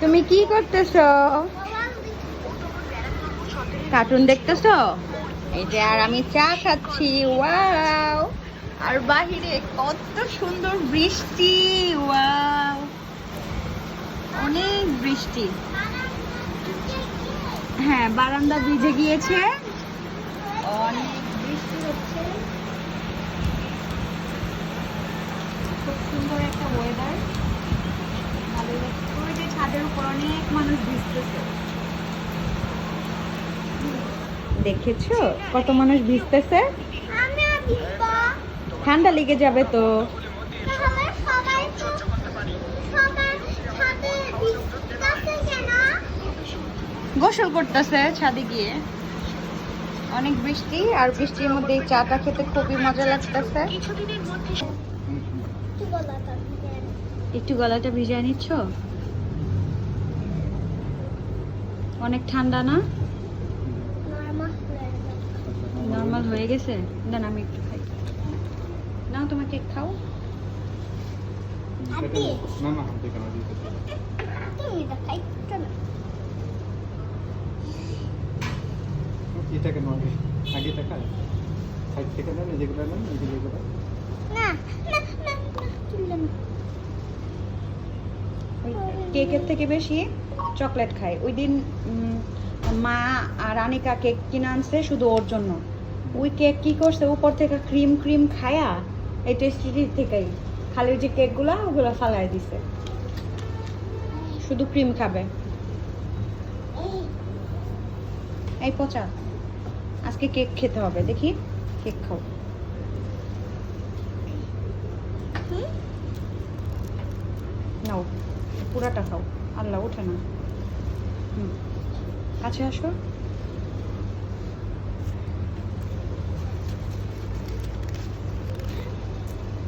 তুমি কি করতেছ? কার্টুন দেখতেছ? এই যে, আর আমি চা খাচ্ছি। ওয়াও! আর বাহিরে কত সুন্দর বৃষ্টি। ওয়াও! অনেক বৃষ্টি। হ্যাঁ বারান্দা ভিজে গিয়েছে। অনেক বৃষ্টি হচ্ছে। খুব সুন্দর একটা ওয়েদার ভালোই লাগছে। ওই উপর অনেক মানুষ ভিজতেছে। দেখেছ? কত মানুষ ভিজতেছে? ঠান্ডা লেগে যাবে তো। গোসল করতেছে ছাদে গিয়ে। অনেক বৃষ্টি আর বৃষ্টির মধ্যে এই চাটা খেতে খুবই মজা লাগতেছে। একটু গলাটা ভিজিয়ে নিচ্ছ? অনেক ঠান্ডা না? নর্মাল হয়ে গেছে? দেন আমি একটু খাই। না তোমার কেক খাও। না না কেকের থেকে বেশি? চকলেট খাই ওই দিন মা আর আনিকা কেক কিনে আনছে শুধু ওর জন্য। ওই কেক কি করছে? উপর থেকে ক্রিম ক্রিম খায়া এই টেস্টিটির থেকেই খালি যে কেকগুলা, ওগুলো ফালাই দিছে। শুধু ক্রিম খাবে। এই পচা, আজকে কেক খেতে হবে। দেখি, কেক খাও। নাও, পুরাটা খাও। আল্লাহ, ওঠে না। কাছে আসো।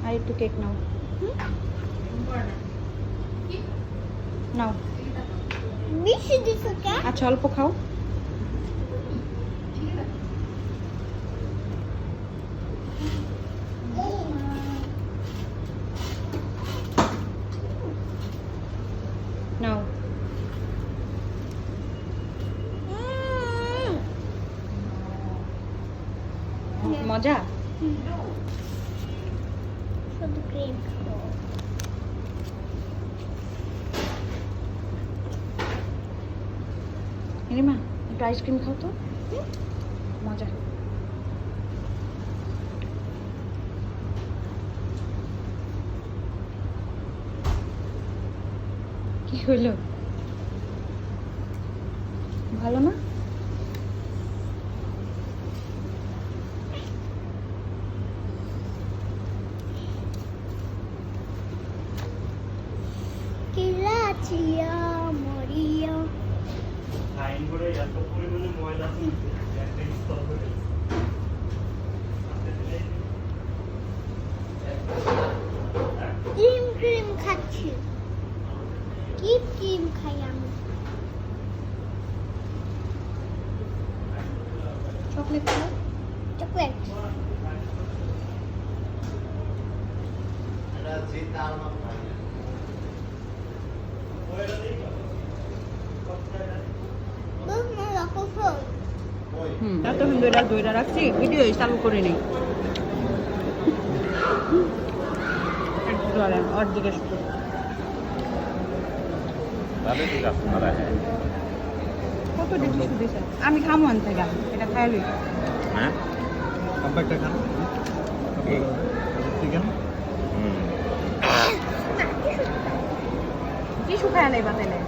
আর একটু কেক নাও। নাও। আচ্ছা অল্প খাও নাও মজা? রিমা একটু আইসক্রিম খাও তো। মজা। কি হলো? ভালো না? লাইন করে এত পরিমাণে ময়লা একটা স্তর করে ক্রিম ক্রিম খাচ্ছি। কি ক্রিম খাই আমি? চকলেট খাও। চকলেট। হুম এতক্ষণ দইটা দইটা রাখছি ভিডিও চালু করে নেই। শুধু। হ্যাঁ। কত ডিগ্রি দিছে? আমি খামো আন থেকে এটা খাই হ্যাঁ? একটা খান। চিকেন হুম। কি শুকায় নাই বাতেলে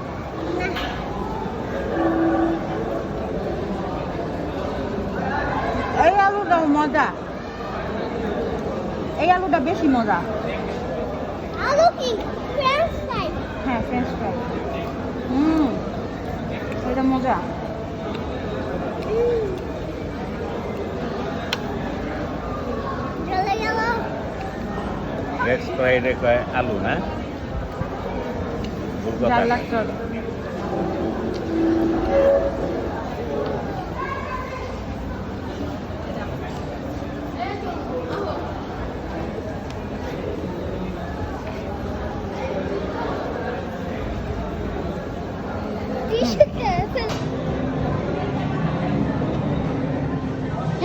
এই আলুটা মজা। এই আলুটা বেশি মজা। আলু কি? ফ্রেঞ্চ ফ্রাই হ্যাঁ ফ্রেঞ্চ ফ্রাই হুম এটা মজা। ফ্রাইডে কয় আলু না ভুল কথা জাল লাগছে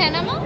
છે એનામાં